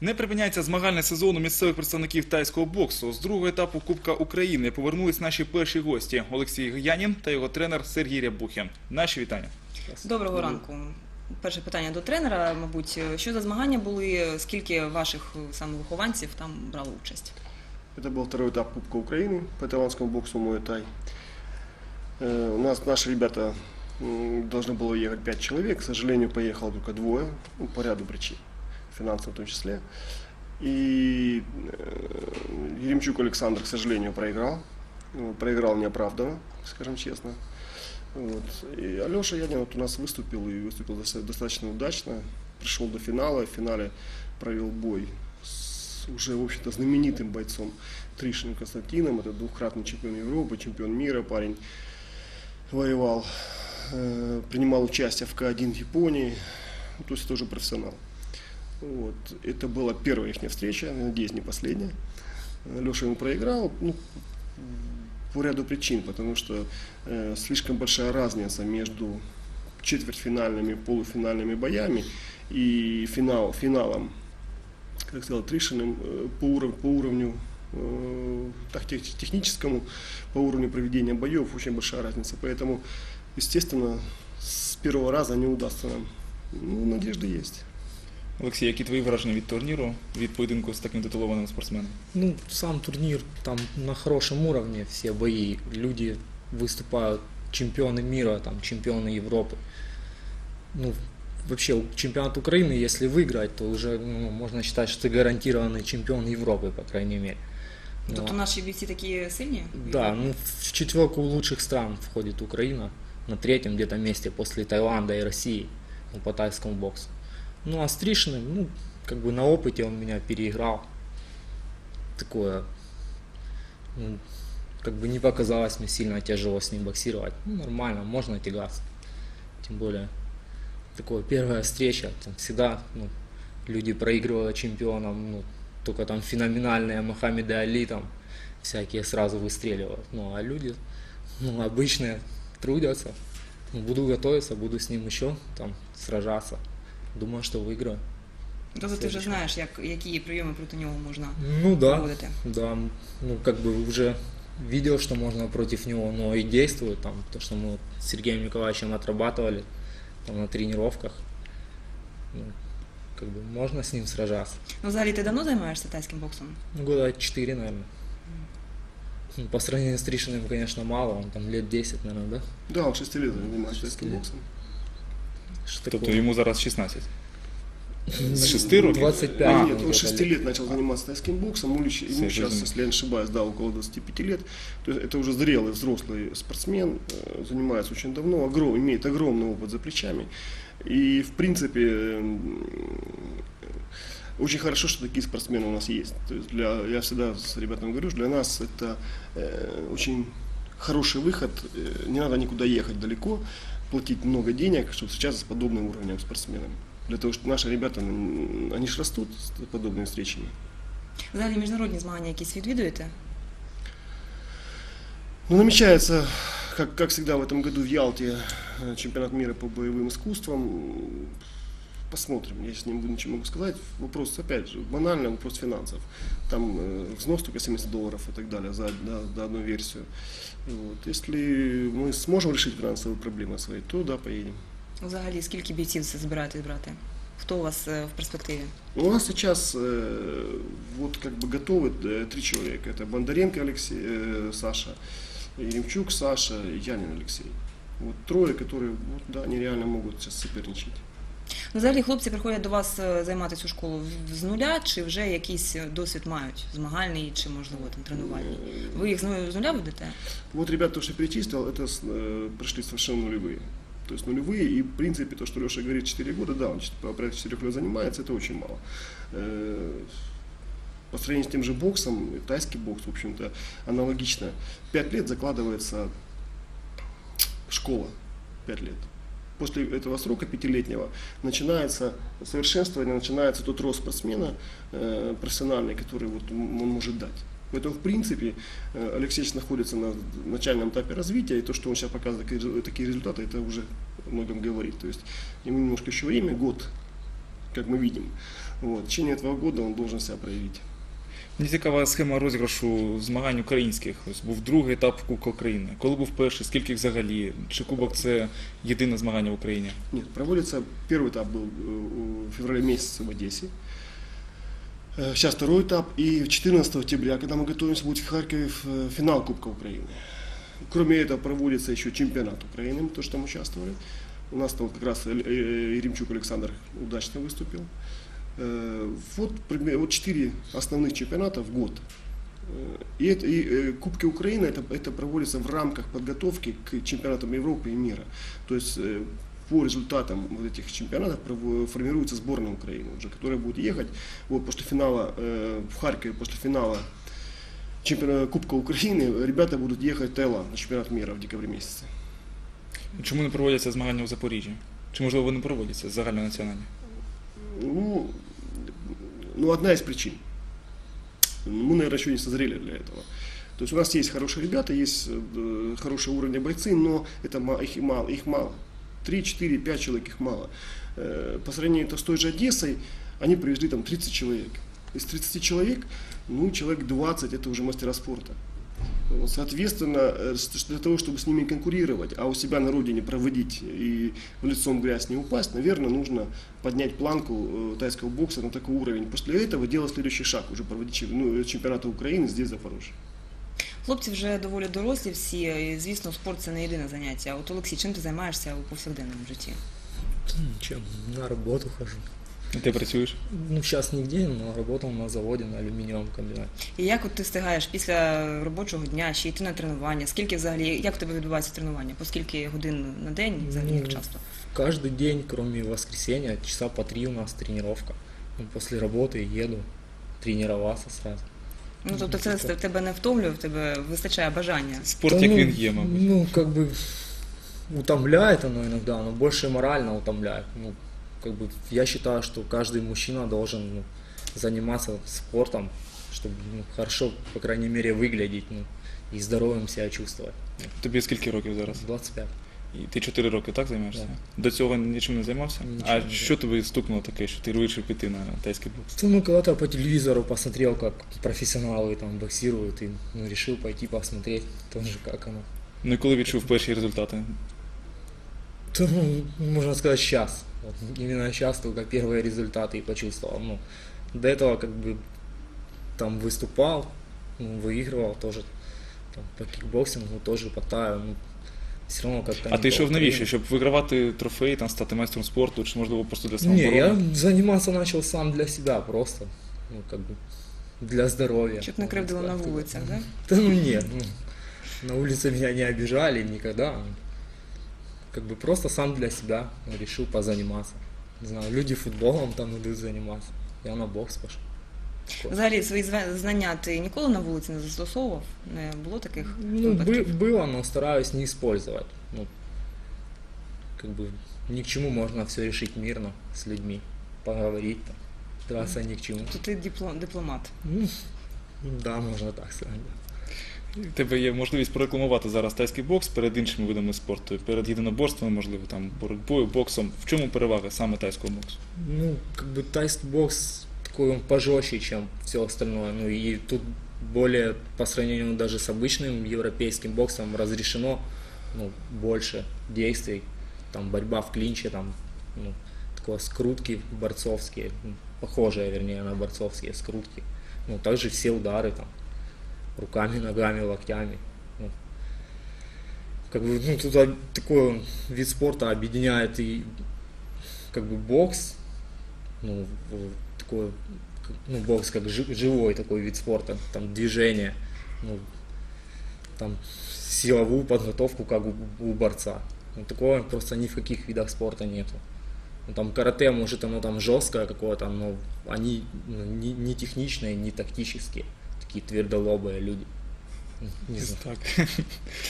Не припиняється змагальний сезон у місцевих представників тайського боксу. З другого етапу Кубка України повернулись наші перші гості Олексій Янін та його тренер Сергій Рябухін. Наші вітання. Доброго ранку. Перше питання до тренера, мабуть, що за змагання були, скільки ваших е, саме вихованців там брали участь? Это был второй этап Кубка Украины по тайландскому боксу Муay Тай. Э, У нас наши ребята м, должно было ехать пять человек, к сожалению, поехало только двое, ну, по ряду причин, Финансово в том числе. И э, Еремчук Александр, к сожалению, проиграл. Ну, Проиграл неоправданно, скажем честно. Вот. И Алеша Янин вот у нас выступил и выступил доста- достаточно удачно. Пришел до финала, в финале провел бой с уже, в общем-то, знаменитым бойцом Тришиным Константином. Это двухкратный чемпион Европы, чемпион мира парень. Воевал, э, принимал участие в К1 в Японии. Ну, то есть это уже профессионал. Вот. Это была первая их встреча, надеюсь, не последняя. Леша ему проиграл, ну, по ряду причин, потому что э, слишком большая разница между четвертьфинальными, полуфинальными боями и финал, финалом, как сказал, Тришиным э, по, уров- по уровню э, так, тех- техническому, по уровню проведения боев очень большая разница. Поэтому, естественно, с первого раза не удастся нам. Ну, надежда есть. Олексій, які твої враження від турніру, від поєдинку з таким титулованим спортсменом? Ну, сам турнир там на хорошем уровне, все бои. Люди выступают, чемпионы мира, там, чемпионы Европы. Ну, вообще, у- чемпионат Украины, если выиграть, то уже ну, можно считать, что ты гарантированный чемпион Европы, по крайней мере. Ну, Тобто наші бійці такі сильні? Да, ну в четверку лучших стран входит Украина, на третьем где-то месте после Таиланда и России ну, по тайскому боксу. Ну а с Тришиным, ну, как бы на опыте он меня переиграл. Такое, ну, как бы не показалось мне сильно тяжело с ним боксировать. Ну, нормально, можно тягаться. Тем более, такое первая встреча, там всегда ну, люди проигрывают чемпионам, ну, только там феноменальные Мохаммеды Али там всякие сразу выстреливают. Ну, а люди, ну, обычные, трудятся. Буду готовиться, буду с ним еще там сражаться. Думаю, что выиграю. Тобто ти вже знаєш, як, які прийоми проти нього можна Ну да, проводити. да, ну как бы уже видел, что можно против него, но и действует там, то, что мы вот с Сергеем Николаевичем отрабатывали там на тренировках. Ну, как бы можно с ним сражаться. Ну, взагалі, ти давно займаєшся тайським боксом? Ну, года 4, наверное. Ну, По сравнению с Тришиным, конечно, мало, он там лет 10, наверное, да? Да, он 6 лет занимается тайским лет. боксом. Что Тобто такое? йому зараз 16. З 6 років? 25. А, нет, он где-то 6 лет начал заниматься тайским боксом, ему, лич- ему сейчас, если я не ошибаюсь, да, около 25 лет. То есть это уже зрелый взрослый спортсмен, э, занимается очень давно, огром- имеет огромный опыт за плечами. И, в принципе, м, очень хорошо, что такие спортсмены у нас есть. То есть для, я всегда с ребятами говорю, что для нас это э, очень хороший выход. Э, Не надо никуда ехать далеко, платить много денег, чтобы встречаться с подобным уровнем спортсменами. Для того, что наши ребята, м, они же растут с подобными встречами. Взагалі міжнародні змагання якісь відвідуєте? Ну, намечается, как, как всегда в этом году в Ялте, э, чемпионат мира по боевым искусствам. М, Посмотрим, я сейчас не буду ничего могу сказать. Вопрос, опять же, банально, вопрос финансов. Там э, взнос только 70 долларов и так далее за, да, за одну версию. Вот. Если мы сможем решить финансовые проблемы свои, то да, поедем. Взагалі, скільки бійців це збираєтесь брати? Хто у вас е, в перспективі? У нас сейчас э, вот как бы готовы э, три человека. Это Бондаренко Алексей, э, Саша, Еремчук Саша и Янин Алексей. Вот трое, которые, вот, да, они реально могут сейчас соперничать. Ну, взагалі, хлопці приходять до вас е, займати цю школу в- з нуля, чи вже якийсь е, досвід мають змагальний, чи можливо там тренувальний? Ви їх з нуля- з нуля ведете? Вот ребята, то, что я перечислил, это с- э, пришли совершенно нулевые. То есть нулевые, и в принципе то, что Леша говорит, 4 года, да, он чет- порядка 4 лет занимается, это очень мало. Э, По сравнению с тем же боксом, и тайский бокс, в общем-то, аналогично. 5 лет закладывается школа, 5 лет. После этого срока пятилетнего начинается совершенствование, начинается тот рост спортсмена э, профессиональный, который вот он может дать. Поэтому, в принципе, э, Алексеевич находится на начальном этапе развития, и то, что он сейчас показывает такие результаты, это уже о многом говорит. То есть ему немножко еще время, год как мы видим. Вот. В течение этого года он должен себя проявить. Мені цікава схема розіграшу змагань українських. Ось був другий етап Кубка України. Коли був перший, скільки їх взагалі? Чи Кубок це єдине змагання в Україні? Нет, проводится, первый этап был э, в феврале месяце в Одессе. Э, Сейчас второй этап. И 14 октября, когда мы готовимся, будет в Харькове э, финал Кубка Украины. Кроме этого проводится еще чемпионат Украины, мы тоже там участвовали. У нас там как раз Э- Э- Еремчук Александр удачно выступил. Э, Вот, пример- вот четыре основных чемпионата в год. Э, И, это, и э, Кубки Украины это, это проводится в рамках подготовки к чемпионатам Европы и мира. То есть э, по результатам вот этих чемпионатов прово- формируется сборная Украины, уже, которая будет ехать вот, после финала э, в Харькове, после финала чемпиона- Кубка Украины, ребята будут ехать в Таиланд на чемпионат мира в декабре месяце. Чому не проводяться змагання у Запоріжжі? Чи можливо вони проводяться загальнонаціональні? Ну, ну, одна из причин. Мы, наверное, еще не созрели для этого. То есть у нас есть хорошие ребята, есть э, хороший уровень бойцы, но это их мало, их мало. 3, 4, 5 человек их мало. Э, По сравнению с той же Одессой, они привезли там 30 человек. Из 30 человек, ну, человек 20 это уже мастера спорта. Вот, Соответственно, э, с- для того, чтобы с ними конкурировать, а у себя на родине проводить и в лицом в грязь не упасть, наверное, нужно поднять планку э, тайского бокса на такой уровень. После этого делать следующий шаг, уже проводить чем- ну, чемпионаты Украины здесь, в Запорожье. Хлопці вже доволі дорослі всі, і звісно, спорт це не єдине заняття. От Олексій, чим ти займаєшся у повсякденному житті? М, Чем? На работу хожу. І ти працюєш? Ну, сейчас нигде, но работал на заводе, на алюминиевом комбинате. І як от ти встигаєш після робочого дня ще йти на тренування? Скільки взагалі, як в тебе відбувається тренування? По скільки годин на день, і взагалі як Ну, часто? Каждый день, кроме воскресенья, часа по три у нас тренировка. Ну, После работы еду тренироваться сразу. Ну тобто це в тебе не втомлює, в тебе вистачає бажання. Спорт Да як ну, він є, мабуть. Ну, как бы утомляет оно иногда, но больше морально утомляет. Ну, как бы я считаю, что каждый мужчина должен ну, заниматься спортом, чтобы ну, хорошо, по крайней мере, выглядеть ну, и здоровым себя чувствовать. Тобі скільки років зараз? 25. І ти 4 роки так займаєшся? Так. До цього нічим не займався? Нічим а не що тобі стукнуло таке, що ти вирішив піти на тайський бокс? Ну, когда-то по телевизору посмотрел, как профессионалы там боксируют, и ну, решил пойти посмотреть тоже, как оно. Ну і коли відчув перші результати? То, ну, можно сказать, сейчас. Вот, именно сейчас только первые результаты и почувствовал. Ну, до этого как бы там выступал, ну, выигрывал тоже там, по кикбоксингу, тоже по таю, ну, все равно как-то... А не ти йшов навіщо? Щоб вигравати трофеї, там стати майстром спорту, чи можливо просто для Не, самооборони? я заниматься начал сам для себя просто. Ну, как бы для здоровья. Щоб не можно кривдило на вулицях, да? Да ну нет, ну, на улице меня не обижали никогда ну, Как бы просто сам для себя ну, решил позаниматься. Не знаю, люди футболом там идут заниматься. Я на бокс пошел. Взагалі свої зва- знання ти ніколи на вулиці не застосовував? Не було таких Ну, бы- випадків? было, но стараюсь не использовать. Ну, как бы ни к чему можно все решить мирно с людьми. Поговорить там. Драться ни к чему. То ти диплом, дипломат. Ну, да, можно так сказать. да. У тебе є можливість прорекламувати зараз тайський бокс перед іншими видами спорту, перед єдиноборствами, можливо, там боротьбою, боксом. В чому перевага саме тайського боксу? Ну, как бы тайский бокс такой он пожестче, чем все остальное. Ну и тут более по сравнению даже с обычным европейским боксом разрешено ну, больше действий. Там борьба в клинче, там ну, такое скрутки борцовские, ну, похожие, вернее, на борцовские скрутки. Ну, также все удары там руками, ногами, локтями. Ну, как бы, ну, тут такой вид спорта объединяет и как бы бокс, ну, такой, ну, бокс как жи- живой такой вид спорта, там движение, ну, там силовую подготовку, как у, у борца. Ну, такого просто ни в каких видах спорта нету. Ну, там карате, может, оно там жесткое какое-то, но они ну, не, не техничные, не тактические, такие твердолобые люди. Не знаю. Так.